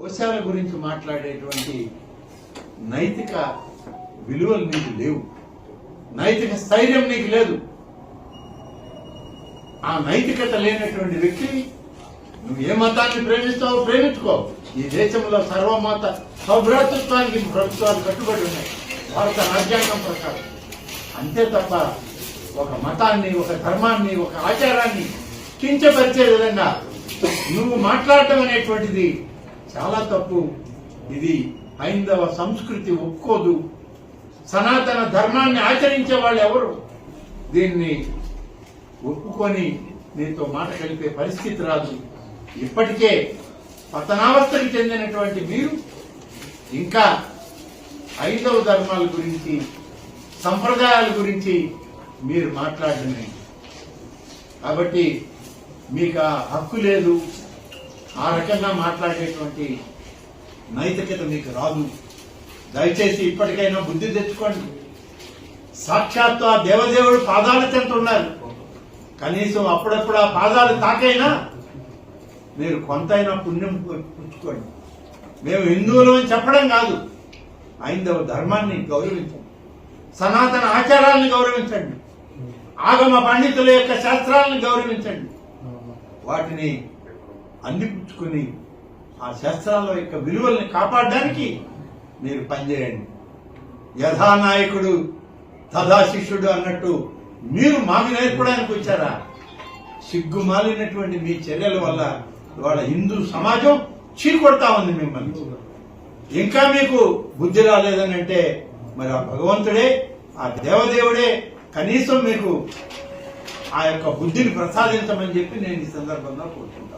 కోశాల గురించి మాట్లాడేటువంటి నైతిక విలువలు నీకు లేవు. నైతిక స్థైర్యం నీకు లేదు. ఆ నైతికత లేనటువంటి వ్యక్తి నువ్వు ఏ మతాన్ని ప్రేమిస్తావో ప్రేమించుకో. ఈ దేశంలో సర్వమత సౌభ్రాతృత్వానికి ప్రభుత్వాలు కట్టుబడి ఉన్నాయి. భారత రాజ్యాంగం ప్రకారం. అంతే తప్ప ఒక మతాన్ని ఒక ధర్మాన్ని ఒక ఆచారాన్ని కించపరిచే విధంగా నువ్వు మాట్లాడటం అనేటువంటిది చాలా తప్పు. ఇది హైందవ సంస్కృతి ఒప్పుకోదు. సనాతన ధర్మాన్ని ఆచరించే వాళ్ళు ఎవరు? దీన్ని ఒప్పుకొని నీతో మాట కలిపే పరిస్థితి రాదు. ఇప్పటికే పతనావస్థకి చెందినటువంటి మీరు ఇంకా ఐదవ ధర్మాల గురించి సంప్రదాయాల గురించి మీరు మాట్లాడమే కాబట్టి మీకు ఆ హక్కు లేదు. ఆ రకంగా మాట్లాడేటువంటి నైతికత మీకు రాదు. దయచేసి ఇప్పటికైనా బుద్ధి తెచ్చుకోండి. సాక్షాత్తు ఆ దేవదేవుడు పాదాల చెంత ఉన్నారు? కనీసం అప్పుడప్పుడు ఆ పాదాలు తాకైనా మీరు కొంతైనా పుణ్యం పుచ్చుకోండి. మేము హిందువులు అని చెప్పడం కాదు. ఐందవ ధర్మాన్ని గౌరవించండి. సనాతన ఆచారాలను గౌరవించండి. ఆగమ పండితుల యొక్క శాస్త్రాలను గౌరవించండి. వాటిని అందిపుచ్చుకుని ఆ శాస్త్రాల యొక్క విలువల్ని కాపాడడానికి మీరు పనిచేయండి. యథానాయకుడు తథా శిష్యుడు అన్నట్టు మీరు మాకు నేర్పడానికి వచ్చారా? సిగ్గుమాలినటువంటి మీ చర్యల వల్ల ఇవాళ హిందూ సమాజం చీకొడతా ఉంది మిమ్మల్ని. ఇంకా మీకు బుద్ధి రాలేదని అంటే మరి ఆ భగవంతుడే ఆ దేవదేవుడే కనీసం మీకు ఆ యొక్క బుద్ధిని ప్రసాదించమని చెప్పి నేను ఈ సందర్భంగా కోరుకుంటాను.